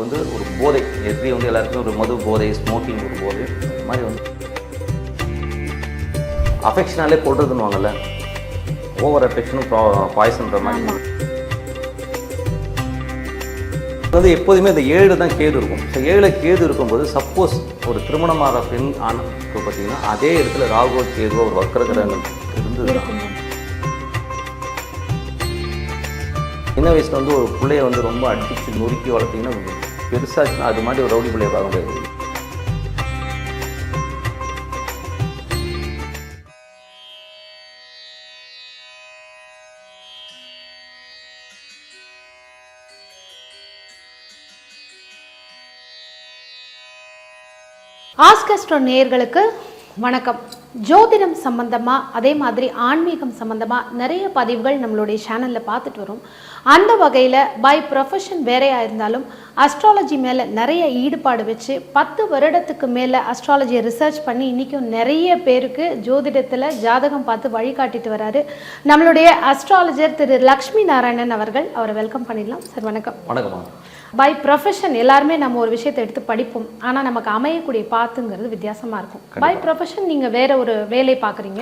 எனக்கு வந்து ஒரு போதை எப்படி வந்து எல்லாருக்குமே ஒரு மது போதை ஸ்மோக்கிங் ஒரு போதை அது மாதிரி வந்து அஃபெக்ஷனாலே கொள்றதுன்னுவாங்கல்ல. ஓவர் அஃபெக்ஷனும் பாய்சன்ற மாதிரி. வந்து எப்போதுமே இந்த ஏழு தான் கேது இருக்கும். ஸோ ஏழில் கேது இருக்கும்போது சப்போஸ் ஒரு திருமணமான பெண் ஆணுக்கு பார்த்தீங்கன்னா அதே இடத்துல ராகுவோ கேதுவோ ஒரு வக்கர கிரகங்கள் சின்ன வயசில் வந்து ஒரு பிள்ளைய வந்து ரொம்ப அடிச்சு நொறுக்கி வளர்த்தீங்கன்னா பெருசாச்சுன்னா அது மாதிரி ஒரு ரவுடி பிள்ளைய பார்க்க முடியாது. ஆஸ்கஸ்ட்ரோ நேர்களுக்கு வணக்கம். ஜோதிடம் சம்பந்தமாக அதே மாதிரி ஆன்மீகம் சம்பந்தமாக நிறைய பதிவுகள் நம்மளுடைய சேனலில் பார்த்துட்டு வரும். அந்த வகையில் பை ப்ரொஃபஷன் வேறையாக இருந்தாலும் அஸ்ட்ராலஜி மேலே நிறைய ஈடுபாடு வச்சு பத்து வருடத்துக்கு மேலே அஸ்ட்ராலஜியை ரிசர்ச் பண்ணி இன்றைக்கும் நிறைய பேருக்கு ஜோதிடத்தில் ஜாதகம் பார்த்து வழிகாட்டிட்டு வராரு. நம்மளுடைய அஸ்ட்ராலஜர் திரு லக்ஷ்மி நாராயணன் அவர்கள் அவரை வெல்கம் பண்ணிடலாம். சார் வணக்கம். வணக்கம் பை ப்ரொஃபஷன் எல்லாருமே நம்ம ஒரு விஷயத்தை எடுத்து படிப்போம். ஆனால் நமக்கு அமையக்கூடிய பாத்துங்கிறது வித்தியாசமாக இருக்கும். பை ப்ரொஃபஷன் நீங்கள் வேற ஒரு வேலை பார்க்குறீங்க.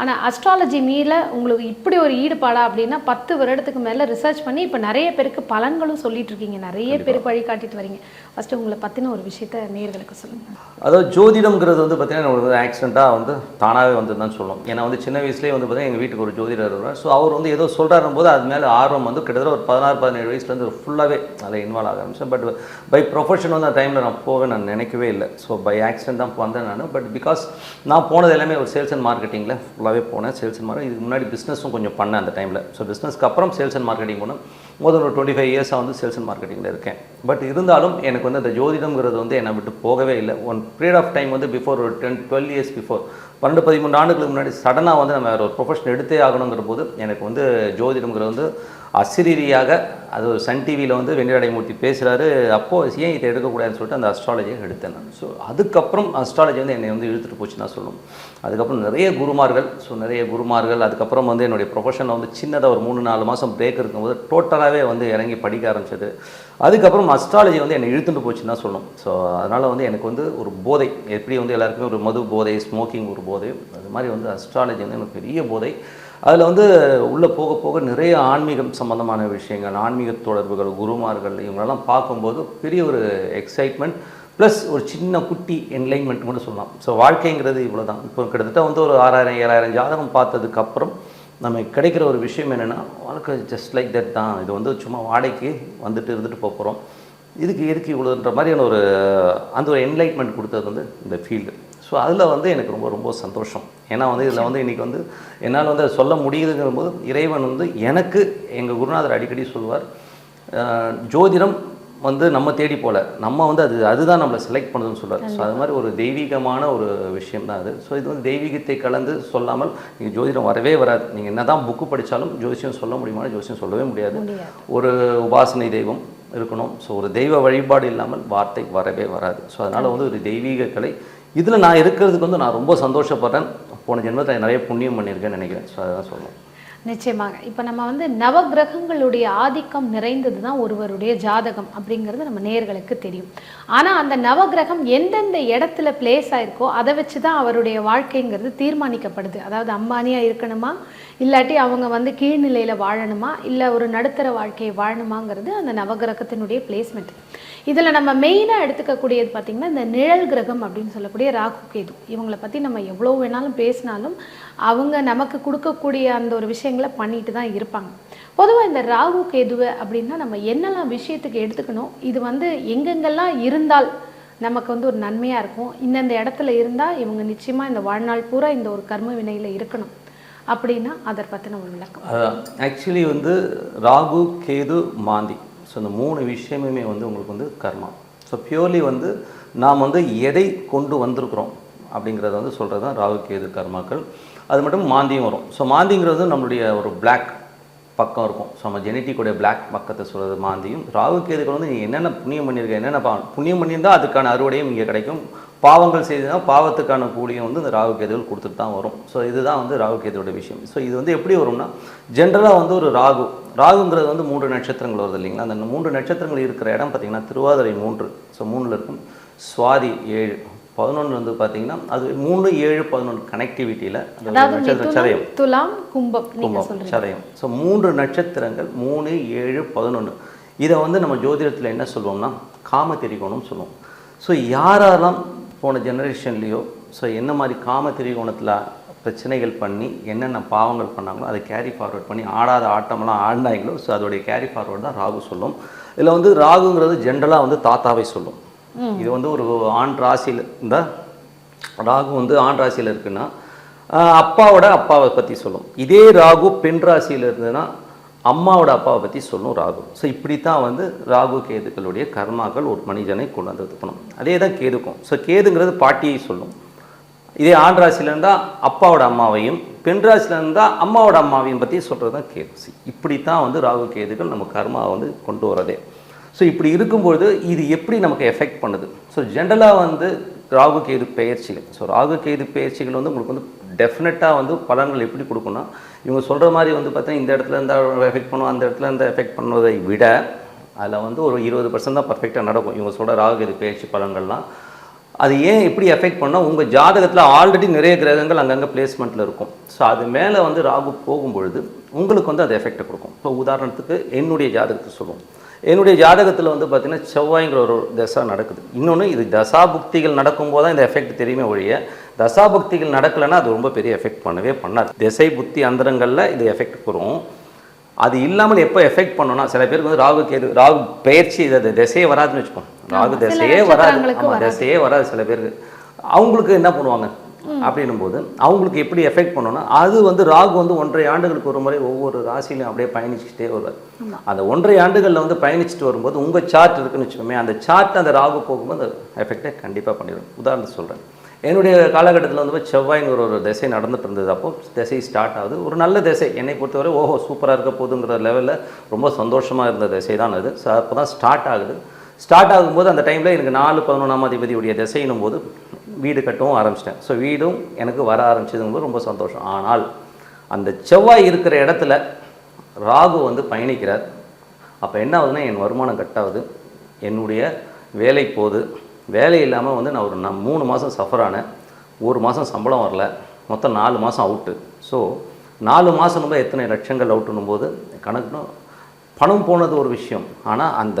ஆனால் அஸ்ட்ராலஜி மீல உங்களுக்கு இப்படி ஒரு ஈடுபாடா அப்படின்னா பத்து வருடத்துக்கு மேலே ரிசர்ச் பண்ணி இப்போ நிறைய பேருக்கு பலன்களும் சொல்லிட்டு இருக்கீங்க. நிறைய பேருக்கு வழிகாட்டிட்டு வரீங்க. ஃபர்ஸ்ட் உங்களை பற்றின ஒரு விஷயத்த நேர்களுக்கு சொல்லுங்க. அதாவது ஜோதிடம்ங்கிறது வந்து பார்த்தீங்கன்னா ஒரு ஆக்சிடெண்ட்டாக வந்து தானாகவே வந்து தான் சொல்லும். ஏன்னா வந்து சின்ன வயசுலேயே வந்து பார்த்தீங்கன்னா எங்கள் வீட்டுக்கு ஒரு ஜோதிடர் வருவார். ஸோ அவர் வந்து ஏதோ சொல்கிறாரும் போது அது மேலே ஆர்வம் வந்து கிட்டத்தட்ட ஒரு பதினாறு பதினேழு வயசுலேருந்து ஃபுல்லாகவே அதில் இன்வால்வ் ஆக ஆரம்பித்தேன் பட் பை ப்ரொஃபஷன் வந்து அந்த டைமில் நான் போக நான் நினைக்கவே இல்லை. ஸோ பை ஆக்சிடென்ட் தான் வந்தேன் நான். பட் பிகாஸ் நான் போனது எல்லாமே ஒரு சேல்ஸ் அண்ட் மார்க்கெட்டிங்கில் ஃபுல்லாகவே போனேன். சேல்ஸ் அண்ட் மார்க்கெட் இதுக்கு முன்னாடி பிஸ்னஸும் கொஞ்சம் பண்ணேன் அந்த டைமில் ஸோ பிஸ்னஸ்க்கு அப்புறம் சேல்ஸ் அண்ட் மார்க்கெட்டிங் போனேன். மொதல் ஒரு டுவெண்ட்டி ஃபைவ் இயர்ஸாக வந்து சேல்ஸ் அண்ட் மார்க்கெட்டிங்கில் இருக்கேன். பட் இருந்தாலும் எனக்கு வந்து அந்த ஜோதிடம்ங்கிறது வந்து என்னை விட்டு போகவே இல்லை. ஒன் பீரியட் ஆஃப் டைம் வந்து பிஃபோர் ஒரு டென் டுவெல் இயர்ஸ் பிஃபோர் பன்னெண்டு பதிமூணு ஆண்டுகளுக்கு முன்னாடி சடனாக வந்து நம்ம ஒரு ப்ரொஃபஷன் எடுத்தே ஆகணுங்கிற போது எனக்கு வந்து ஜோதிடம்ங்கிறது வந்து அசிரீரியாக அது ஒரு சன் டிவியில் வந்து வெண்ணிரடைமூர்த்தி பேசுகிறாரு அப்போது ஏன் இதை எடுக்கக்கூடாதுன்னு சொல்லிட்டு அந்த அஸ்ட்ராலஜியை எடுத்தேன் நான். ஸோ அதுக்கப்புறம் அஸ்ட்ராலஜி வந்து என்னை வந்து இழுத்துட்டு போச்சு நான் சொல்லணும். அதுக்கப்புறம் நிறைய குருமார்கள் ஸோ நிறைய குருமார்கள் அதுக்கப்புறம் வந்து என்னுடைய ப்ரொஃபஷனில் வந்து சின்னதாக ஒரு மூணு நாலு மாதம் பிரேக் இருக்கும்போது டோட்டலாகவே வந்து இறங்கி படிக்க ஆரம்பிச்சது. அதுக்கப்புறம் அஸ்ட்ராலஜி வந்து என்னை இழுத்துட்டு போச்சுன்னு தான் சொல்லணும். ஸோ அதனால் வந்து எனக்கு வந்து ஒரு போதை எப்படி வந்து எல்லாருக்குமே ஒரு மது போதை ஸ்மோக்கிங் ஒரு போதை அது மாதிரி வந்து அஸ்ட்ராலஜி வந்து எனக்கு பெரிய போதை. அதில் வந்து உள்ளே போக போக நிறைய ஆன்மீகம் சம்பந்தமான விஷயங்கள் ஆன்மீக தொடர்புகள் குருமார்கள் இவங்களெல்லாம் பார்க்கும்போது பெரிய ஒரு எக்ஸைட்மெண்ட் ப்ளஸ் ஒரு சின்ன குட்டி என்லைன்மெண்ட் கூட சொல்லலாம். ஸோ வாழ்க்கைங்கிறது இவ்வளோ தான் இப்போ கிட்டத்தட்ட வந்து ஒரு ஆறாயிரம் ஏழாயிரம் ஜாதகம் பார்த்ததுக்கப்புறம் நமக்கு கிடைக்கிற ஒரு விஷயம் என்னென்னா வாழ்க்கை ஜஸ்ட் லைக் தட் தான். இது வந்து சும்மா வாடகைக்கு வந்துட்டு இருந்துட்டு போக போகிறோம் இதுக்கு எதுக்கு இவ்வளோன்ற மாதிரியான ஒரு அந்த ஒரு என்லைட்மெண்ட் கொடுத்தது வந்து இந்த ஃபீல்டு ஸோ அதில் வந்து எனக்கு ரொம்ப ரொம்ப சந்தோஷம். ஏன்னா வந்து இதில் வந்து இன்றைக்கி வந்து என்னால் வந்து அதை சொல்ல முடியுதுங்கிற போது இறைவன் வந்து எனக்கு எங்கள் குருநாதர் அடிக்கடி சொல்வார் அஹ், ஜோதிடம் வந்து நம்ம தேடி போல. நம்ம வந்து அது அதுதான் நம்மளை செலக்ட் பண்ணுதுன்னு சொல்லுவார். ஸோ அது மாதிரி ஒரு தெய்வீகமான ஒரு விஷயம் தான் அது. ஸோ இது வந்து தெய்வீகத்தை கலந்து சொல்லாமல் நீங்கள் ஜோதிடம் வரவே வராது. நீங்கள் என்ன தான் புக்கு படித்தாலும் ஜோசியம் சொல்ல முடியுமான ஜோசியம் சொல்லவே முடியாது. ஒரு உபாசனை தெய்வம் இருக்கணும். ஸோ ஒரு தெய்வ வழிபாடு இல்லாமல் வார்த்தை வரவே வராது. ஸோ அதனால் வந்து ஒரு தெய்வீக கலை இதில் நான் இருக்கிறதுக்கு வந்து நான் ரொம்ப சந்தோஷப்படுறேன். போன ஜென்மத்தில் நிறைய புண்ணியம் பண்ணியிருக்கேன்னு நினைக்கிறேன். ஸோ அதான் சொல்லணும். நிச்சயமாக. இப்போ நம்ம வந்து நவகிரகங்களுடைய ஆதிக்கம் நிறைந்தது தான் ஒருவருடைய ஜாதகம் அப்படிங்கிறது நம்ம நேர்களுக்கு தெரியும். ஆனால் அந்த நவகிரகம் எந்தெந்த இடத்துல பிளேஸ் ஆயிருக்கோ அதை வச்சு தான் அவருடைய வாழ்க்கைங்கிறது தீர்மானிக்கப்படுது. அதாவது அம்பானியாக இருக்கணுமா? இல்லாட்டி அவங்க வந்து கீழ்நிலையில் வாழணுமா? இல்லை ஒரு நடுத்தர வாழ்க்கையை வாழணுமாங்கிறது அந்த நவகிரகத்தினுடைய பிளேஸ்மெண்ட் இதில் நம்ம மெயினாக எடுத்துக்கக்கூடியது பார்த்திங்கன்னா இந்த நிழல் கிரகம் அப்படின்னு சொல்லக்கூடிய ராகு கேது. இவங்களை பற்றி நம்ம எவ்வளோ வேணாலும் பேசினாலும் அவங்க நமக்கு கொடுக்கக்கூடிய அந்த ஒரு விஷயங்களை பண்ணிட்டு தான் இருப்பாங்க. பொதுவாக இந்த ராகு கேதுவை அப்படின்னா நம்ம என்னெல்லாம் விஷயத்துக்கு எடுத்துக்கணும் இது வந்து எங்கெங்கெல்லாம் இருந்தால் நமக்கு வந்து ஒரு நன்மையாக இருக்கும். இந்தந்த இடத்துல இருந்தால் இவங்க நிச்சயமாக இந்த வாழ்நாள் பூரா இந்த ஒரு கர்ம வினையில் இருக்கணும். அப்படின்னா அதை பற்றின ஒரு விளக்கம். ஆக்சுவலி வந்து ராகு கேது மாந்தி. ஸோ இந்த மூணு விஷயமுமே வந்து உங்களுக்கு வந்து கர்மா. ஸோ பியூர்லி வந்து நாம் வந்து எதை கொண்டு வந்திருக்கிறோம் அப்படிங்கிறத வந்து சொல்கிறது தான் ராகு கேது கர்மாக்கள். அது மட்டும் மாந்தியும் வரும். ஸோ மாந்திங்கிறது நம்மளுடைய ஒரு பிளாக் பக்கம் இருக்கும். ஸோ நம்ம ஜெனட்டிக்குடைய பிளாக் பக்கத்தை சொல்கிறது மாந்தியும். ராகு கேதுகள் வந்து நீ என்னென்ன புண்ணியம் பண்ணியிருக்க என்னென்ன பாவம் புண்ணியம் பண்ணியிருந்தால் அதுக்கான அறுவடையும் இங்கே கிடைக்கும். பாவங்கள் செய்ததுனா பாவத்துக்கான கூலியும் வந்து இந்த ராகு கேதுகள் கொடுத்துட்டு தான் வரும். ஸோ இதுதான் வந்து ராகு கேதுவோட விஷயம். ஸோ இது வந்து எப்படி வரும்னா ஜென்ரலாக வந்து ஒரு ராகு. ராகுங்கிறது வந்து மூன்று நட்சத்திரங்கள் வருது இல்லைங்களா? அந்த மூன்று நட்சத்திரங்கள் இருக்கிற இடம் பார்த்தீங்கன்னா திருவாதிரை மூன்று. ஸோ மூணில் இருக்கும். சுவாதி ஏழு. பதினொன்று வந்து பார்த்தீங்கன்னா அது மூணு ஏழு பதினொன்று கனெக்டிவிட்டியில் சதயம் துலாம் கும்பம் கும்பம் சதயம் ஸோ மூன்று நட்சத்திரங்கள் மூணு ஏழு பதினொன்று இதை வந்து நம்ம ஜோதிடத்தில் என்ன சொல்லுவோம்னா காம திரிகோணம் சொல்லுவோம். ஸோ யாரெல்லாம் போன ஜெனரேஷன்லேயோ ஸோ என்ன மாதிரி காம திரிகோணத்தில் பிரச்சனைகள் பண்ணி என்னென்ன பாவங்கள் பண்ணாங்களோ அதை கேரி ஃபார்வர்ட் பண்ணி ஆடாத ஆட்டமெல்லாம் ஆடினாங்களோ ஸோ அதோடைய கேரி ஃபார்வர்ட் தான் ராகு சொல்லும். இதில் வந்து ராகுங்கிறது ஜென்ரலாக வந்து தாத்தாவை சொல்லும். இது வந்து ஒரு ஆண் ராசியில் இந்த ராகு வந்து ஆண் ராசியில் இருக்குன்னா அப்பாவோட அப்பாவை பற்றி சொல்லும். இதே ராகு பெண் ராசியில் இருந்ததுன்னா அம்மாவோட அப்பாவை பற்றி சொல்லும் ராகு. ஸோ இப்படி தான் வந்து ராகு கேதுக்களுடைய கர்மாக்கள் ஒரு மனிதனை கொண்டு வந்து இருக்கணும் அதே தான் கேதுக்கும். ஸோ கேதுங்கிறது பாட்டியை சொல்லும். இதே ஆண் ராசியில் இருந்தால் அப்பாவோட அம்மாவையும் பெண் ராசியில் இருந்தால் அம்மாவோட அம்மாவையும் பற்றி சொல்கிறது தான் கேது. See, இப்படி தான் வந்து ராகு கேதுகள் நம்ம கர்மாவை வந்து கொண்டு வரதே ஸோ இப்படி இருக்கும்பொழுது இது எப்படி நமக்கு எஃபெக்ட் பண்ணுது? ஸோ ஜென்ரலாக வந்து ராகு கேது பெயர்ச்சிகள். ஸோ ராகு கேது பெயர்ச்சிகள் வந்து உங்களுக்கு வந்து டெஃபினட்டாக வந்து பலன்கள் எப்படி கொடுக்குன்னா இவங்க சொல்கிற மாதிரி வந்து பார்த்தீங்கன்னா இந்த இடத்துல இருந்தால் எஃபெக்ட் பண்ணுவோம் அந்த இடத்துல இந்த எஃபெக்ட் பண்ணுவதை விட அதில் வந்து ஒரு இருபது பர்சன்ட் தான் பர்ஃபெக்டாக நடக்கும். இவங்க சொல்கிற ராகு இது பேச்சு பலன்கள்லாம் அது ஏன் எப்படி எஃபெக்ட் பண்ணால் உங்கள் ஜாதகத்தில் ஆல்ரெடி நிறைய கிரகங்கள் அங்கங்கே பிளேஸ்மெண்ட்டில் இருக்கும். ஸோ அது மேலே வந்து ராகு போகும்பொழுது உங்களுக்கு வந்து அது எஃபெக்ட் கொடுக்கும். இப்போ உதாரணத்துக்கு என்னுடைய ஜாதகத்தை சொல்லுவோம். என்னுடைய ஜாதகத்தில் வந்து பார்த்திங்கன்னா செவ்வாய்ங்கிற ஒரு தசா நடக்குது. இன்னொன்று இது தசா புக்திகள் நடக்கும்போது தான் இந்த எஃபெக்ட் தெரியுமே ஒழிய தசாபுக்திகள் நடக்கலைன்னா அது ரொம்ப பெரிய எஃபெக்ட் பண்ணவே பண்ணாது. திசை புத்தி அந்தரங்களில் இது எஃபெக்ட் வரும். அது இல்லாமல் எப்போ எஃபெக்ட் பண்ணோம்னா சில பேருக்கு வந்து ராகு கேது ராகு பயிற்சி இது திசையே வராதுன்னு வச்சுப்போம் ராகு திசையே வராது. ஆமாம் திசையே வராது சில பேருக்கு. அவங்களுக்கு என்ன பண்ணுவாங்க? அப்படின்னும் போது அவங்களுக்கு எப்படி எஃபெக்ட் பண்ணோம்னா அது வந்து ராகு வந்து ஒன்றரை ஆண்டுகளுக்கு ஒரு முறை ஒவ்வொரு ராசியிலையும் அப்படியே பயணிச்சுட்டே வருவார். அந்த ஒன்றரை ஆண்டுகளில் வந்து பயணிச்சுட்டு வரும்போது உங்கள் சார்ட் இருக்குன்னு வச்சுக்கோமே அந்த சார்ட் அந்த ராகு போகும்போது அந்த எஃபெக்டை கண்டிப்பாக பண்ணிடும். உதாரணத்துக்கு சொல்கிறேன் என்னுடைய காலகட்டத்தில் வந்து செவ்வாய்ங்கிற ஒரு திசை நடந்துட்டு இருந்தது. அப்போ திசை ஸ்டார்ட் ஆகுது. ஒரு நல்ல திசை. என்னை பொறுத்தவரை ஓஹோ சூப்பராக இருக்க போதுங்கிற லெவலில் ரொம்ப சந்தோஷமாக இருந்த திசை தான் அது. ஸோ அப்போ தான் ஸ்டார்ட் ஆகுது. ஸ்டார்ட் ஆகும்போது அந்த டைமில் எனக்கு நாலு பதினொன்றாம் அதிபதியுடைய திசையினும் போது வீடு கட்டவும் ஆரம்பிச்சிட்டேன். ஸோ வீடும் எனக்கு வர ஆரம்பிச்சதுங்கும்போது ரொம்ப சந்தோஷம். ஆனால் அந்த செவ்வாய் இருக்கிற இடத்துல ராகு வந்து பயணிக்கிறார். அப்போ என்ன ஆகுதுன்னா என் வருமானம் கட்டாகுது. என்னுடைய வேலை போகுது. வேலை இல்லாமல் வந்து நான் ஒரு நான் மூணு மாதம் சஃபர் ஆனேன். ஒரு மாதம் சம்பளம் வரல. மொத்தம் நாலு மாதம் அவுட்டு ஸோ நாலு மாதம் நம்ம எத்தனை லட்சங்கள் அவுட்டுன்னும் போது கணக்குன்னு பணம் போனது ஒரு விஷயம். ஆனால் அந்த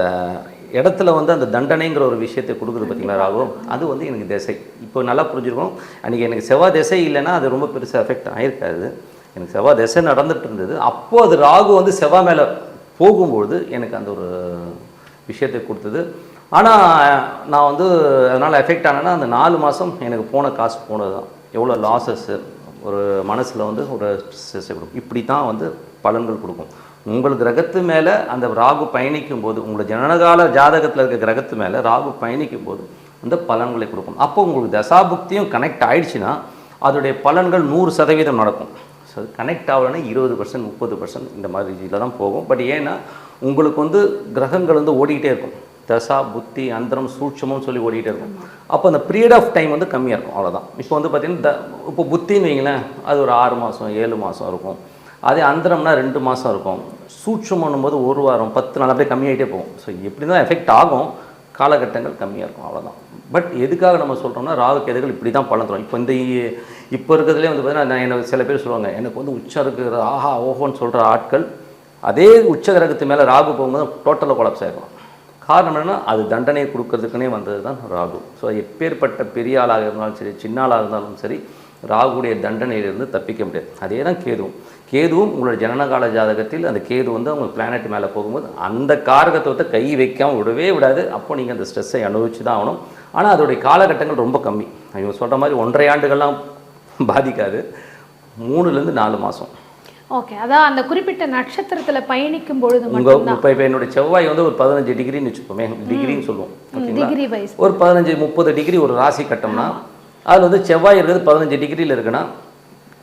இடத்துல வந்து அந்த தண்டனைங்கிற ஒரு விஷயத்தை கொடுக்குறது பார்த்தீங்களா ராகவ்? அது வந்து எனக்கு திசை. இப்போ நல்லா புரிஞ்சுருக்கோம் அன்றைக்கி எனக்கு செவ்வாய் திசை இல்லைன்னா அது ரொம்ப பெருசாக எஃபெக்ட் ஆகிருக்காது எனக்கு செவ்வாய் திசை நடந்துகிட்டு இருந்தது. அப்போது அது ராகு வந்து செவ்வாய் மேலே போகும்பொழுது எனக்கு அந்த ஒரு விஷயத்தை கொடுத்தது. ஆனால் நான் வந்து அதனால் எஃபெக்ட் ஆனேன்னா அந்த நாலு மாதம் எனக்கு போன காசு போனது தான் எவ்வளோ லாஸஸ்ஸு ஒரு மனசில் வந்து ஒரு ஸ்ட்ரெஸ்ஸை கொடுக்கும். இப்படி தான் வந்து பலன்கள் கொடுக்கும். உங்கள் கிரகத்து மேலே அந்த ராகு பயணிக்கும் போது உங்களோட ஜனனகால ஜாதகத்தில் இருக்க கிரகத்து மேலே ராகு பயணிக்கும் போது அந்த பலன்களை கொடுக்கும். அப்போ உங்களுக்கு தசாபுக்தியும் கனெக்ட் ஆயிடுச்சுன்னா அதோடைய பலன்கள் நூறு சதவீதம் நடக்கும். ஸோ கனெக்ட் ஆகலைன்னா இருபது பர்சன்ட் முப்பது பர்சன்ட் இந்த மாதிரி இதில் தான் போகும். பட் ஏன்னா உங்களுக்கு வந்து கிரகங்கள் வந்து ஓடிக்கிட்டே இருக்கும். தசா புத்தி அந்தரம் சூட்சமும் சொல்லி ஓடிக்கிட்டே இருக்கும். அப்போ அந்த பீரியட் ஆஃப் டைம் வந்து கம்மியாக இருக்கும் அவ்வளோதான் இப்போ வந்து பார்த்தீங்கன்னா த இப்போ புத்தின்னு வைங்களேன் அது ஒரு ஆறு மாதம் ஏழு மாதம் இருக்கும். அதே அந்தரம்னா ரெண்டு மாதம் இருக்கும். சூட்சம் போது ஒரு வாரம் பத்து நாள் அப்படியே கம்மியாகிட்டே போகும். ஸோ எப்படி தான் எஃபெக்ட் ஆகும் காலகட்டங்கள் கம்மியாக இருக்கும் அவ்வளோதான் பட் எதுக்காக நம்ம சொல்கிறோம்னா ராகு கேதுகள் இப்படி தான் பலன் தரும். இப்போ இந்த இப்போ இருக்கிறதுலே வந்து பார்த்தீங்கன்னா நான் எனக்கு சில பேர் சொல்லுவாங்க எனக்கு வந்து உச்சம் இருக்கிற ஆஹா ஓஹோன்னு சொல்கிற ஆட்கள் அதே உச்ச கிரகத்து மேலே ராகு போகும்போது டோட்டலாக கொலாப்ஸ் ஆகிடும் காரணம் என்னென்னா அது தண்டனை கொடுக்கறதுக்குனே வந்தது தான் ராகு. ஸோ எப்பேற்பட்ட பெரிய ஆளாக இருந்தாலும் சரி சின்ன ஆளாக இருந்தாலும் சரி ராகுடைய தண்டனையிலிருந்து தப்பிக்க முடியாது. அதே தான் கேதுவும் கேதுவும் உங்களோட ஜனனகால ஜாதகத்தில் அந்த கேது வந்து அவங்க பிளானட் மேலே போகும்போது அந்த காரகத்துவத்தை கை வைக்காமல் விடவே விடாது. அப்போ நீங்கள் அந்த ஸ்ட்ரெஸ்ஸை அனுபவிச்சு தான் ஆகணும். ஆனால் அதோடைய காலகட்டங்கள் ரொம்ப கம்மி. இவங்க சொல்கிற மாதிரி ஒன்றரை ஆண்டுகள்லாம் பாதிக்காது. மூணுலேருந்து நாலு மாதம் ஓகே அதான் அந்த குறிப்பிட்ட நட்சத்திரத்துல பயணிக்கும் பொழுது உங்கள் இப்போ இப்போ என்னுடைய செவ்வாய் வந்து ஒரு பதினஞ்சு டிகிரின்னு வச்சுப்போமே டிகிரின்னு சொல்லுவோம் டிகிரி வைஸ் ஒரு பதினஞ்சு முப்பது டிகிரி ஒரு ராசி கட்டம்னா அதில் வந்து செவ்வாய் இருக்கிறது பதினஞ்சு டிகிரியில் இருக்குன்னா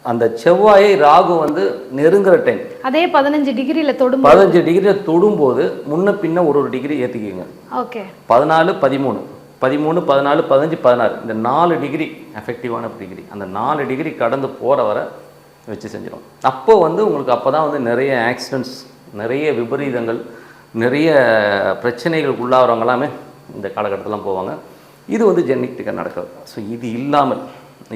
அந்த செவ்வாயை ராகு வந்து நெருங்குற டைம் அதே பதினஞ்சு டிகிரியில தொடும் பதினஞ்சு டிகிரியில் தொடும்போது முன்ன பின்ன ஒரு ஒரு டிகிரி ஏற்றிக்கிங்க ஓகே பதினாலு பதிமூணு. பதிமூணு பதினாலு பதினஞ்சு பதினாறு. இந்த நாலு டிகிரி எஃபெக்டிவான டிகிரி அந்த நாலு டிகிரி கடந்து போகிற வரை வச்சு செஞ்சிடும் அப்போ வந்து உங்களுக்கு அப்போ தான் வந்து நிறைய ஆக்சிடென்ட்ஸ் நிறைய விபரீதங்கள் நிறைய பிரச்சனைகளுக்கு உள்ளாகிறவங்க எல்லாமே இந்த காலகட்டத்திலாம் போவாங்க. இது வந்து ஜெனட்டிக்காக நடக்கிறது ஸோ இது இல்லாமல்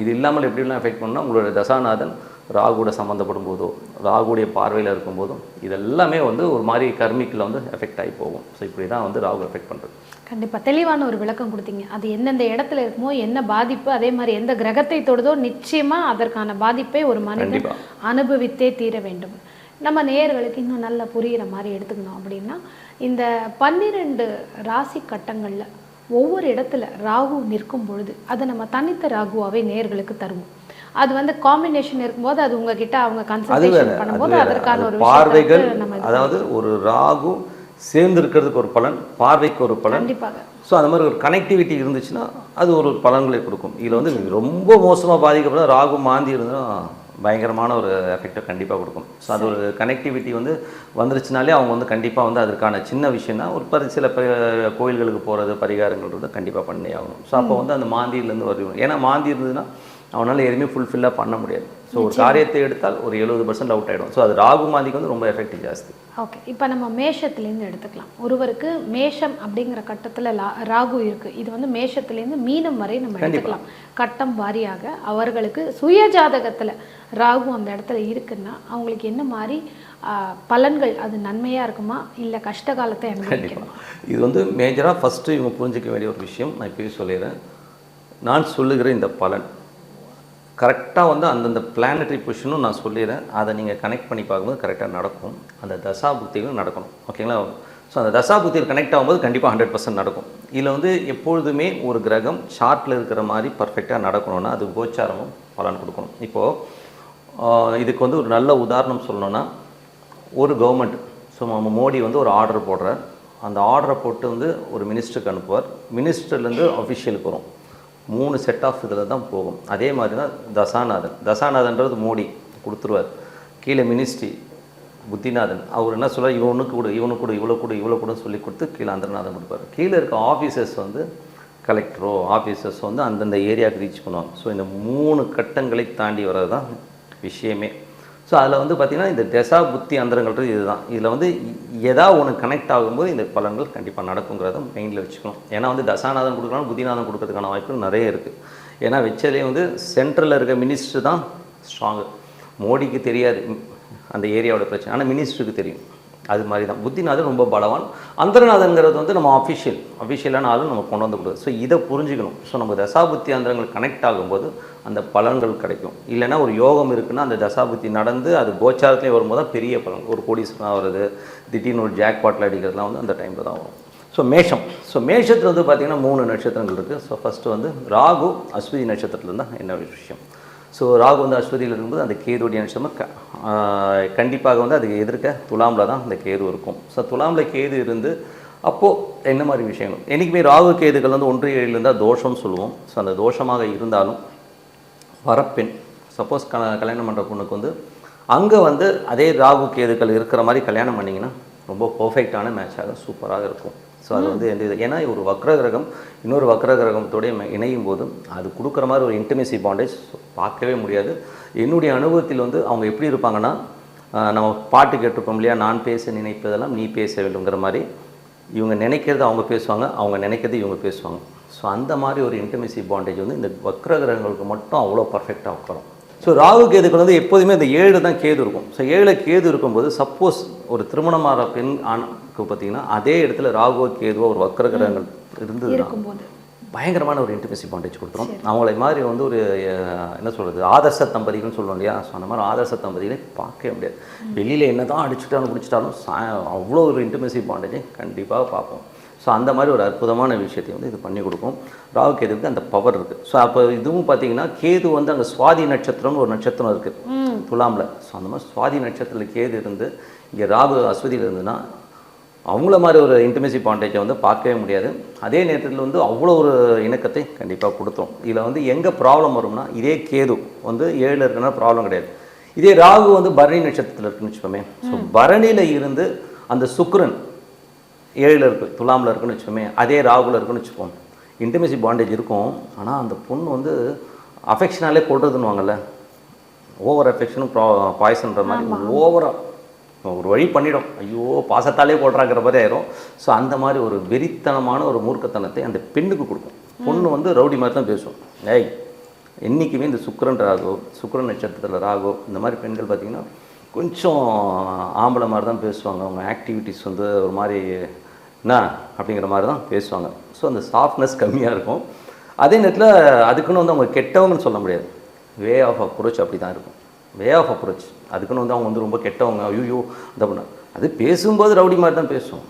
இது இல்லாமல் எப்படிலாம் எஃபெக்ட் பண்ணால் உங்களோட தசாநாதன் ராகுட சம்மந்தப்படும் போதோ ராகுடைய பார்வையில் இருக்கும்போதும் இதெல்லாமே வந்து ஒரு மாதிரி கர்மிக்கில் வந்து எஃபெக்ட் ஆகி போகும். ஸோ இப்படி தான் வந்து ராகு எஃபெக்ட் பண்ணுறது கண்டிப்பா. தெளிவான ஒரு விளக்கம் கொடுத்தீங்க. அது எந்தெந்த இடத்துல இருக்குமோ என்ன பாதிப்பு அதே மாதிரி எந்த கிரகத்தை தொடுதோ நிச்சயமா அதற்கான பாதிப்பை ஒரு மனிதன். அனுபவித்தே தீர வேண்டும். நம்ம நேயர்களுக்கு இன்னும் நல்லா புரியிற மாதிரி எடுத்துக்கணும் அப்படின்னா இந்த பன்னிரெண்டு ராசி கட்டங்கள்ல ஒவ்வொரு இடத்துல ராகு நிற்கும் பொழுது அதை நம்ம தனித்த ராகுவாவே நேயர்களுக்கு தருவோம். அது வந்து காம்பினேஷன் இருக்கும்போது அது உங்ககிட்ட அவங்க கன்சல்டேஷன் பண்ணும்போது அதற்கான அது ஒரு பார்வைகள் அதாவது ஒரு ராகு சேர்ந்து இருக்கிறதுக்கு ஒரு பலன் பார்வைக்கு ஒரு பலன். கண்டிப்பாக. ஸோ அந்த மாதிரி ஒரு கனெக்டிவிட்டி இருந்துச்சுன்னா அது ஒரு பலன்களை கொடுக்கும். இதில் வந்து ரொம்ப மோசமாக பாதிக்கப்பட ராகு மாந்தி இருந்தால் பயங்கரமான ஒரு எஃபெக்டை கண்டிப்பாக கொடுக்கும். ஸோ அது ஒரு கனெக்டிவிட்டி வந்து வந்துருச்சுனாலே அவங்க வந்து கண்டிப்பாக வந்து அதற்கான சின்ன விஷயம் தான் ஒரு பரி சில கோயில்களுக்கு போகிறது பரிகாரங்கள் வந்து கண்டிப்பாக பண்ணி ஆகணும். ஸோ அப்போ வந்து அந்த மாந்தியிலேருந்து வரும் ஏன்னா மாந்தி இருந்ததுன்னா அவனால் எதுவுமே ஃபுல்ஃபில்லாக பண்ண முடியாது. ஸோ ஒரு காரியத்தை எடுத்தால் ஒரு எழுபது பர்சன்ட் அவுட் ஆகிடும் ஸோ அது ராகு மாந்திக்கு வந்து ரொம்ப எஃபெக்டிவ் ஜாஸ்தி. ஓகே இப்போ நம்ம மேஷத்துலேருந்து எடுத்துக்கலாம். ஒருவருக்கு மேஷம் அப்படிங்கிற கட்டத்தில் ராகு இருக்கு. இது வந்து மேஷத்துலேருந்து மீனம் வரை நம்ம எடுத்துக்கலாம். கட்டம் வாரியாக அவர்களுக்கு சுய ஜாதகத்தில் ராகு அந்த இடத்துல இருக்குன்னா அவங்களுக்கு என்ன மாதிரி பலன்கள் அது நன்மையாக இருக்குமா? இல்லை கஷ்ட காலத்தை அனுபவிக்கணுமா? இது வந்து மேஜராக ஃபஸ்ட்டு இவங்க புரிஞ்சிக்க வேண்டிய ஒரு விஷயம். நான் இப்போயே சொல்லிடுறேன். நான் சொல்லுகிற இந்த பலன். கரெக்டாக வந்து அந்தந்த பிளானட்டரி பொசிஷனும் நான் சொல்லிடுறேன். அதை நீங்கள் கனெக்ட் பண்ணி பார்க்கும்போது கரெக்டாக நடக்கும். அந்த தசா புத்திகளும் நடக்கணும் ஓகேங்களா ஸோ அந்த தசா புத்தியில் கனெக்ட் ஆகும்போது கண்டிப்பாக ஹண்ட்ரட் பர்சன்ட் நடக்கும். இதில் வந்து எப்பொழுதுமே ஒரு கிரகம் சார்ட்டில் இருக்கிற மாதிரி பர்ஃபெக்டாக நடக்கணும்னா அது கோச்சாரமும் பலன் கொடுக்கணும். இப்போது இதுக்கு வந்து ஒரு நல்ல உதாரணம் சொல்லணும்னா ஒரு கவர்மெண்ட் ஸோ நம்ம மோடி வந்து ஒரு ஆர்டர் போடுறார். அந்த ஆர்டரை போட்டு வந்து ஒரு மினிஸ்டருக்கு அனுப்புவார். மினிஸ்டர்லேருந்து அஃபிஷியலுக்கு வரும். மூணு செட் ஆஃப் இதில் தான் போகும். அதே மாதிரி தான் தசாநாதன். தசாநாதன்றது மோடி கொடுத்துருவார். கீழே மினிஸ்ட்ரி புத்திநாதன். அவர் என்ன சொல்ல இவனுக்கு கொடு இவனுக்கு கொடு இவ்வளோ கொடு இவ்வளோ கொடுன்னு சொல்லி கொடுத்து கீழே அந்தநாதன் கொடுப்பார். கீழே இருக்க ஆஃபீஸர்ஸ் வந்து கலெக்டரோ ஆஃபீஸர்ஸ் வந்து அந்தந்த ஏரியாவுக்கு ரீச் பண்ணுவாங்க. ஸோ இந்த மூணு கட்டங்களை தாண்டி வர்றது தான் விஷயமே. ஸோ அதில் வந்து பார்த்திங்கன்னா இந்த தசா புத்தி அந்தரங்கள்ன்றது இதுதான். இதில் வந்து எதா ஒன்று கனெக்ட் ஆகும்போது இந்த பலன்கள் கண்டிப்பாக நடக்குங்கிறத மெயினில் வச்சுக்கணும். ஏன்னா வந்து தசாநாதன் கொடுக்கலாம் புத்திநாதன் கொடுக்கறதுக்கான வாய்ப்புகள் நிறைய இருக்குது ஏன்னா வச்சதே வந்து சென்ட்ரலில் இருக்க மினிஸ்டர் தான் ஸ்ட்ராங்கு மோடிக்கு தெரியாது. அந்த ஏரியாவோட பிரச்சனை. ஆனால் மினிஸ்டருக்கு தெரியும். அது மாதிரி தான். புத்திநாதன் ரொம்ப பலவான். அந்தரநாதன்கிறது வந்து நம்ம அஃபிஷியல் அஃபிஷியலான ஆளும் நம்ம கொண்டு வந்து ஸோ இதை புரிஞ்சுக்கணும். ஸோ நம்ம தசாபுத்தி அந்தரங்கள் கனெக்ட் ஆகும்போது அந்த பலன்கள் கிடைக்கும். இல்லைன்னா ஒரு யோகம் இருக்குன்னா அந்த தசாபுத்தி நடந்து அது கோச்சாரத்துலேயும் வரும்போது தான் பெரிய பலன். ஒரு கோடீஸ்வரனாக வருது திடீர்னு ஒரு ஜாக் பாட்டில் அடிக்கிறதுலாம் வந்து அந்த டைமில் தான் வரும். ஸோ மேஷம். ஸோ மேஷத்தில் வந்து பார்த்திங்கன்னா மூணு நட்சத்திரங்கள் இருக்குது ஸோ ஃபஸ்ட்டு வந்து ராகு அஸ்விதி நட்சத்திரத்தில் தான் என்ன விஷயம்? ஸோ ராகு வந்து அஸ்வதியில் இருக்கும்போது அந்த கேதுடைய நட்சத்திரம் க கண்டிப்பாக வந்து அதுக்கு எதிர்க்க துலாமில் தான் அந்த கேது இருக்கும். ஸோ துலாமில் கேது இருந்து அப்போது என்ன மாதிரி விஷயங்கள்? என்றைக்குமே ராகு கேதுகள் வந்து ஒன்று ஏழில் இருந்தால் தோஷம்னு சொல்லுவோம். ஸோ அந்த தோஷமாக இருந்தாலும் வரப்பெண் சப்போஸ் க கல்யாணம் பண்ணுற பொண்ணுக்கு வந்து அங்கே வந்து அதே ராகு கேதுக்கள் இருக்கிற மாதிரி கல்யாணம் பண்ணிங்கன்னா ரொம்ப பர்ஃபெக்டான மேட்சாக சூப்பராக இருக்கும். ஸோ அது வந்து எந்த இது ஏன்னா ஒரு வக்ர கிரகம் இன்னொரு வக்ர கிரகத்தோடைய இணையும் போதும் அது கொடுக்குற மாதிரி ஒரு இன்டிமேசி பாண்டேஜ் பார்க்கவே முடியாது. என்னுடைய அனுபவத்தில் வந்து அவங்க எப்படி இருப்பாங்கன்னா நம்ம பாட்டு கேட்டிருப்போம் இல்லையா நான் பேச நினைப்பதெல்லாம் நீ பேச வேண்டுங்கிற மாதிரி இவங்க நினைக்கிறது அவங்க பேசுவாங்க அவங்க நினைக்கிறது இவங்க பேசுவாங்க. ஸோ அந்த மாதிரி ஒரு இன்டிமேசி பாண்டேஜ் வந்து இந்த வக்ர கிரகங்களுக்கு மட்டும் அவ்வளோ பர்ஃபெக்டாக உட்காரும். ஸோ ராகு கேதுக்கள் வந்து எப்போதுமே இந்த ஏழு தான் கேது இருக்கும். ஸோ ஏழு கேது இருக்கும்போது சப்போஸ் ஒரு திருமணமான பெண் ஆணுக்கு பார்த்தீங்கன்னா அதே இடத்துல ராகுவோ கேதுவோ ஒரு வக்ர கிரகங்கள் இருந்ததுன்னா பயங்கரமான ஒரு இன்டிமேசி பாண்டேஜ் கொடுத்துரும். அவங்களை மாதிரி வந்து ஒரு என்ன சொல்கிறது ஆதர்ச தம்பதிகள்னு சொல்லுவோம் இல்லையா? ஸோ அந்த மாதிரி ஆதர்ச தம்பதிகளை பார்க்கவே முடியாது. வெளியில் என்ன தான் அடிச்சுட்டாலும் பிடிச்சிட்டாலும் சா அவ்வளோ ஒரு இன்டிமேசி பாண்டேஜை கண்டிப்பாக பார்ப்போம். ஸோ அந்த மாதிரி ஒரு அற்புதமான விஷயத்தை வந்து இது பண்ணி கொடுக்கும். ராகு கேதுவுக்கு அந்த பவர் இருக்குது ஸோ அப்போ இதுவும் பார்த்தீங்கன்னா கேது வந்து அங்கே சுவாதி நட்சத்திரம்னு ஒரு நட்சத்திரம் இருக்குது துலாமில் ஸோ அந்த மாதிரி சுவாதி நட்சத்திரத்தில் கேது இருந்து இங்கே ராகு அஸ்வதியில் இருந்துன்னா அவங்கள மாதிரி ஒரு இன்டிமேசி பாண்டேஜை வந்து பார்க்கவே முடியாது. அதே நேரத்தில் வந்து அவ்வளோ ஒரு இணக்கத்தை கண்டிப்பாக கொடுத்தோம். இதில் வந்து எங்கே ப்ராப்ளம் வரும்னா இதே கேது வந்து ஏழில் இருக்குன்னா ப்ராப்ளம் கிடையாது. இதே ராகு வந்து பரணி நட்சத்திரத்தில் இருக்குன்னு வச்சுக்கோமே. ஸோ பரணியில் இருந்து அந்த சுக்கிரன் ஏழில் இருக்கு துலாமில் இருக்குன்னு வச்சுக்கோமே அதே ராகுல இருக்குன்னு வச்சுப்போம் இன்டிமேசி பாண்டேஜ் இருக்கும். ஆனால் அந்த பொண்ணு வந்து அஃபெக்ஷனாலே கொள்றதுன்னுவாங்கல்ல ஓவர் அஃபெக்ஷனும் பாய்சன்ற மாதிரி ஓவராக ஒரு வழி பண்ணிடும். ஐயோ பாசத்தாலே கொள்றாங்கிற மாதிரி ஆயிரும். ஸோ அந்த மாதிரி ஒரு வெறித்தனமான ஒரு மூர்க்கத்தனத்தை அந்த பெண்ணுக்கு கொடுக்கும். பொண்ணு வந்து ரவுடி மாதிரி தான் பேசும். ஏய் என்றைக்குமே இந்த சுக்கிரன் ராகு சுக்கிரன் நட்சத்திரத்தில் ராகு இந்த மாதிரி பெண்கள் பார்த்திங்கன்னா கொஞ்சம் ஆம்பளை மாதிரி தான் பேசுவாங்க. அவங்க ஆக்டிவிட்டிஸ் வந்து ஒரு மாதிரி என்ன? அப்படிங்கிற மாதிரி தான் பேசுவாங்க. ஸோ அந்த சாஃப்ட்னஸ் கம்மியாக இருக்கும். அதே நேரத்தில் அதுக்குன்னு வந்து அவங்க கெட்டவங்கன்னு சொல்ல முடியாது. வே ஆஃப் அப்ரோச் அப்படி தான் இருக்கும். வே ஆஃப் அப்ரோச் அதுக்குன்னு வந்து அவங்க வந்து ரொம்ப கெட்டவங்க. ஐயோ அந்த பண்ண. அது பேசும்போது ரவுடி மாதிரி தான் பேசுவோம்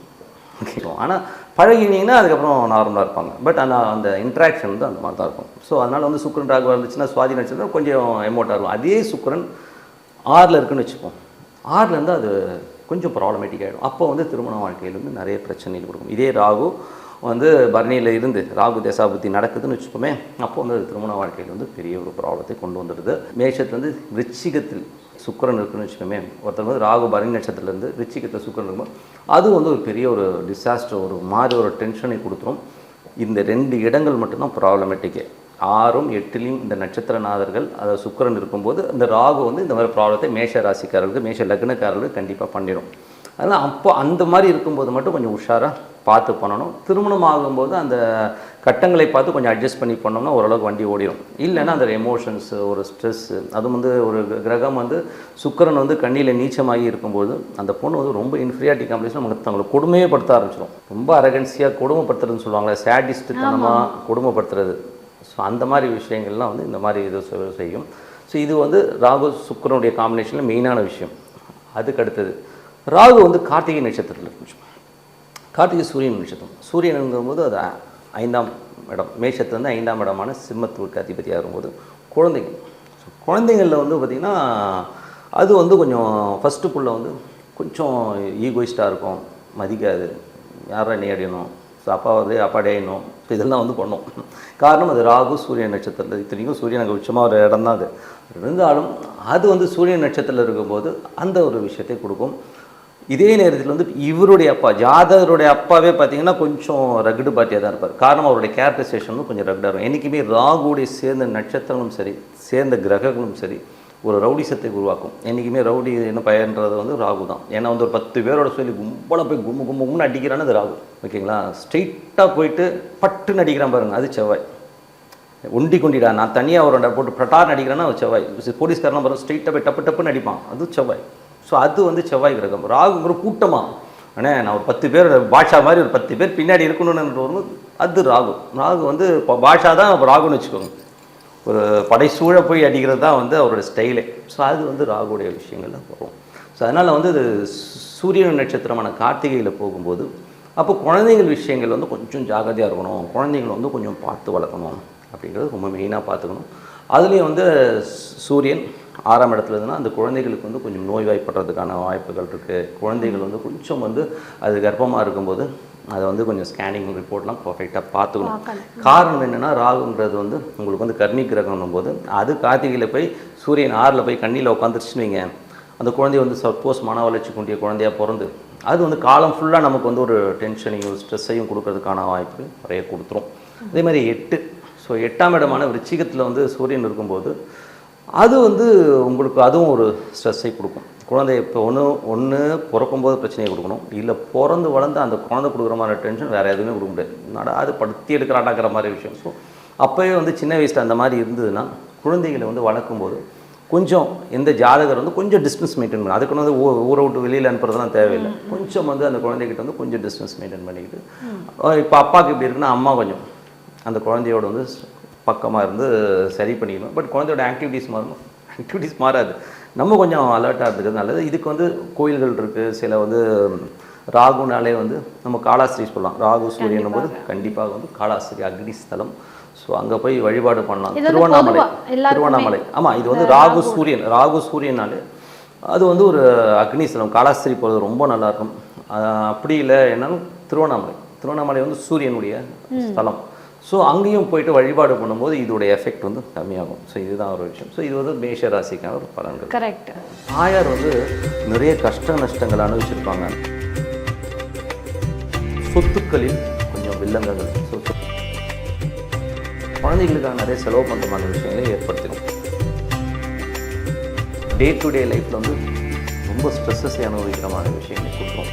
ஓகேவா ஆனால் பழகினீங்கன்னா அதுக்கப்புறம் நார்மலாக இருப்பாங்க. பட் ஆனால் அந்த இன்ட்ராக்ஷன் வந்து அந்த மாதிரி தான் இருக்கும். ஸோ அதனால் வந்து சுக்கரன் ராகுவாக இருந்துச்சுன்னா சுவாதி நட்சத்திரம் கொஞ்சம் எமோட்டாக இருக்கும். அதே சுக்கரன் ஆறில் இருக்குன்னு வச்சுப்போம் ஆறில் அது கொஞ்சம் ப்ராப்ளமேட்டிக் ஆகிடும் அப்போ வந்து திருமண வாழ்க்கையில் வந்து நிறைய பிரச்சனைகள் கொடுக்கும். இதே ராகு வந்து பரணியில் இருந்து ராகு தேசாபுத்தி நடக்குதுன்னு வச்சுக்கோமே அப்போ வந்து அது திருமண வாழ்க்கையில் வந்து பெரிய ஒரு ப்ராப்ளத்தை கொண்டு வந்துடுது. மேஷத்துலேருந்து விருச்சிகத்தில் சுக்கிரன் இருக்குன்னு வச்சுக்கோமே ஒருத்தர் வந்து ராகு பரணி நட்சத்திரத்துலேருந்து ரிச்சிகத்தில் சுக்கரன் இருக்கும்போது அது வந்து ஒரு பெரிய ஒரு டிசாஸ்டர் ஒரு மாதிரி ஒரு டென்ஷனை கொடுத்துரும். இந்த ரெண்டு இடங்கள் மட்டும்தான் ப்ராப்ளமேட்டிக்கே ஆறும் எட்டிலையும் இந்த நட்சத்திரநாதர்கள் அதாவது சுக்கிரன் இருக்கும்போது இந்த ராகு வந்து இந்த மாதிரி ப்ராப்ளத்தை மேஷ ராசிக்காரர்களுக்கு மேஷ லக்னக்காரர்களுக்கு கண்டிப்பாக பண்ணிடும். அதனால் அப்போ அந்த மாதிரி இருக்கும்போது மட்டும் கொஞ்சம் உஷாராக பார்த்து பண்ணணும். திருமணம் ஆகும்போது அந்த கட்டங்களை பார்த்து கொஞ்சம் அட்ஜஸ்ட் பண்ணி பண்ணோம்னா ஓரளவுக்கு வண்டி ஓடிடும் இல்லைன்னா அந்த எமோஷன்ஸ் ஒரு ஸ்ட்ரெஸ்ஸு அதுவும் வந்து ஒரு கிரகம் வந்து சுக்கிரன் வந்து கண்ணியில் நீச்சமாகி இருக்கும்போது அந்த பொண்ணு வந்து ரொம்ப இன்ஃபீரியாரிட்டி காம்ப்ளெக்ஸ் நமக்கு தங்களை கொடுமையே படுத்த ஆரம்பிச்சிடும் ரொம்ப அரகன்சியாக கொடுமைப்படுத்துறதுன்னு சொல்லுவாங்களே சேடிஸ்ட் தனமாக கொடுமைப்படுத்துறது. ஸோ அந்த மாதிரி விஷயங்கள்லாம் வந்து இந்த மாதிரி இது செய்யும். ஸோ இது வந்து ராகு சுக்கரனுடைய காம்பினேஷனில் மெயினான விஷயம். அதுக்கு அடுத்தது ராகு வந்து கார்த்திகை நட்சத்திரத்தில் இருக்கு கார்த்திகை சூரியன் நட்சத்திரம். சூரியனுங்கும்போது அது ஐந்தாம் இடம். மேஷத்துலேருந்து ஐந்தாம் இடமான சிம்மத்துக்கு அதிபதியாக இருக்கும்போது குழந்தைங்க. ஸோ குழந்தைங்களில் வந்து பார்த்திங்கன்னா அது வந்து கொஞ்சம் ஃபஸ்ட்டுக்குள்ளே வந்து கொஞ்சம் ஈகோயிஸ்டாக இருக்கும். மதிக்காது. யாரை நீ அடையணும்? ஸோ அப்பா வந்து அப்பா ஸோ இதெல்லாம் வந்து பண்ணும். காரணம் அது ராகு சூரியன் நட்சத்திரத்தில் இத்தனைக்கும் சூரியன் அங்கே உச்சமாக ஒரு இடம் தான் அது. இருந்தாலும் அது வந்து சூரியன் நட்சத்திரத்தில் இருக்கும்போது அந்த ஒரு விஷயத்தை கொடுக்கும். இதே நேரத்தில் வந்து இவருடைய அப்பா ஜாதகருடைய அப்பாவே பார்த்தீங்கன்னா கொஞ்சம் ரகுடு பாட்டியாக தான் இருப்பார். காரணம் அவருடைய கேரக்டரைசேஷன் வந்து கொஞ்சம் ரகுடாக இருக்கும். என்றைக்குமே ராகுடைய சேர்ந்த நட்சத்திரங்களும் சரி சேர்ந்த கிரகங்களும் சரி ஒரு ரவுடிசத்தை உருவாக்கும். என்றைக்குமே ரவுடி என்ன பயன்றது வந்து ராகு தான். ஏன்னா வந்து ஒரு பத்து பேரோட சொல்லி கும்பலாக போய் கும்பு கும்பு கும்னு அடிக்கிறான்னு அது ராகு. ஓகேங்களா? ஸ்ட்ரெயிட்டாக போயிட்டு பட்டுன்னு அடிக்கிறான் பாருங்க அது செவ்வாய். உண்டி குண்டிடா நான் தனியாக ஒரு போட்டு பிரட்டார் அடிக்கிறேன்னா அது செவ்வாய். போலீஸ்காரலாம் பாருங்க ஸ்ட்ரெயிட்டாக போய் டப்பு டப்புன்னு அடிப்பான். அது செவ்வாய். ஸோ அது வந்து செவ்வாய் கிரகம். ராகுங்கிற கூட்டமாக அண்ணே நான் ஒரு பத்து பேர் பாஷா மாதிரி ஒரு பத்து பேர் பின்னாடி இருக்கணும்னு வரும்போது அது ராகு. ராகு வந்து பாஷா தான் ராகுன்னு வச்சுக்கோங்க. ஒரு படைசூழ போய் அடிக்கிறது தான் வந்து அவரோட ஸ்டைலே. ஸோ அது வந்து ராகுடைய விஷயங்கள்ல வரும். ஸோ அதனால் வந்து அது சூரியன் நட்சத்திரமான கார்த்திகையில் போகும்போது அப்போ குழந்தைகள் விஷயங்கள் வந்து கொஞ்சம் ஜாகிரதையாக இருக்கணும். குழந்தைங்களை வந்து கொஞ்சம் பார்த்து வளர்க்கணும் அப்படிங்கிறது ரொம்ப மெயினாக பார்த்துக்கணும். அதுலேயும் வந்து சூரியன் ஆறாம் இடத்துல இருந்ததுன்னா அந்த குழந்தைகளுக்கு வந்து கொஞ்சம் நோய்வாய்ப்படுறதுக்கான வாய்ப்புகள் இருக்குது குழந்தைகள் வந்து கொஞ்சம் வந்து அது கர்ப்பமாக இருக்கும்போது அதை வந்து கொஞ்சம் ஸ்கேனிங் ரிப்போர்ட்லாம் பர்ஃபெக்டாக பார்த்துக்கணும். காரணம் என்னென்னா ராகுன்றது வந்து உங்களுக்கு வந்து கர்மி கிரகம்னும் போது அது கார்த்திகையில் போய் சூரியன் ஆறில் போய் கண்ணியில் உட்காந்துருச்சுன்னு வைங்க அந்த குழந்தை வந்து சப்போஸ் மன வளர்ச்சி குண்டிய குழந்தையாக பிறந்து அது வந்து காலம் ஃபுல்லாக நமக்கு வந்து ஒரு டென்ஷனையும் ஸ்ட்ரெஸ்ஸையும் கொடுக்கறதுக்கான வாய்ப்பு நிறைய கொடுத்துரும். அதே மாதிரி எட்டு. ஸோ எட்டாம் இடமான விருச்சிகத்தில் வந்து சூரியன் இருக்கும்போது அது வந்து உங்களுக்கு அதுவும் ஒரு ஸ்ட்ரெஸ்ஸை கொடுக்கும். குழந்தை இப்போ ஒன்று ஒன்று பிறக்கும்போது பிரச்சனையை கொடுக்கணும். இல்லை பிறந்து வளர்ந்து அந்த குழந்தை கொடுக்குற மாதிரி டென்ஷன் வேறு எதுவுமே கொடுக்க முடியாது. என்னடா அது படுத்தி எடுக்கிறாட்டாக்கிற மாதிரி விஷயம். ஸோ அப்போயே வந்து சின்ன வயசில் அந்த மாதிரி இருந்ததுன்னா குழந்தைகளை வந்து வளர்க்கும்போது கொஞ்சம் எந்த ஜாதகர் வந்து கொஞ்சம் டிஸ்டன்ஸ் மெயின்டைன் பண்ணணும் அதுக்குன்னு வந்து ஊரை விட்டு வெளியில் அனுப்புறதுலாம் தேவையில்லை. கொஞ்சம் வந்து அந்த குழந்தைகிட்ட வந்து கொஞ்சம் டிஸ்டன்ஸ் மெயின்டைன் பண்ணிக்கிட்டு இப்போ அப்பாவுக்கு இப்படி இருக்குன்னா அம்மா கொஞ்சம். அந்த குழந்தையோட வந்து பக்கமாக இருந்து சரி பண்ணிக்கணும். பட் குழந்தையோட ஆக்டிவிட்டீஸ் மாறணும். ஆக்டிவிட்டீஸ் மாறாது. நம்ம கொஞ்சம் அலர்ட்டாக இருக்கிறது நல்லது. இதுக்கு வந்து கோயில்கள் இருக்குது சில வந்து ராகுனாலே வந்து நம்ம காளாஸ்திரி சொல்லலாம். ராகு சூரியன் போது கண்டிப்பாக. வந்து காளாஸ்திரி அக்னி ஸ்தலம். ஸோ அங்கே போய் வழிபாடு பண்ணலாம். திருவண்ணாமலை. திருவண்ணாமலை. ஆமாம் இது வந்து ராகு சூரியன். ராகு சூரியனாலே அது வந்து ஒரு அக்னி ஸ்தலம். காளாஸ்திரி போகிறது ரொம்ப நல்லாயிருக்கும் அப்படி இல்லை. என்னாலும் திருவண்ணாமலை. திருவண்ணாமலை வந்து சூரியனுடைய ஸ்தலம். ஸோ அங்கேயும் போயிட்டு வழிபாடு பண்ணும்போது இதோடைய எஃபெக்ட் வந்து கம்மியாகும். ஸோ இதுதான் ஒரு விஷயம். ஸோ இது வந்து மேஷ ராசிக்கான ஒரு பலன்கள். கரெக்ட் தாயார் வந்து நிறைய கஷ்ட நஷ்டங்கள் அனுபவிச்சிருப்பாங்க. சொத்துக்களில் கொஞ்சம் வில்லங்கங்கள். ஸோ குழந்தைகளுக்காக நிறைய செலவு பண்ணுற மாதிரி விஷயங்களை ஏற்படுத்திடும். டே டு டே லைஃப்பில் வந்து ரொம்ப ஸ்ட்ரெஸ்ஸஸை அனுபவிக்கிற மாதிரி விஷயங்களை கொடுக்கும்.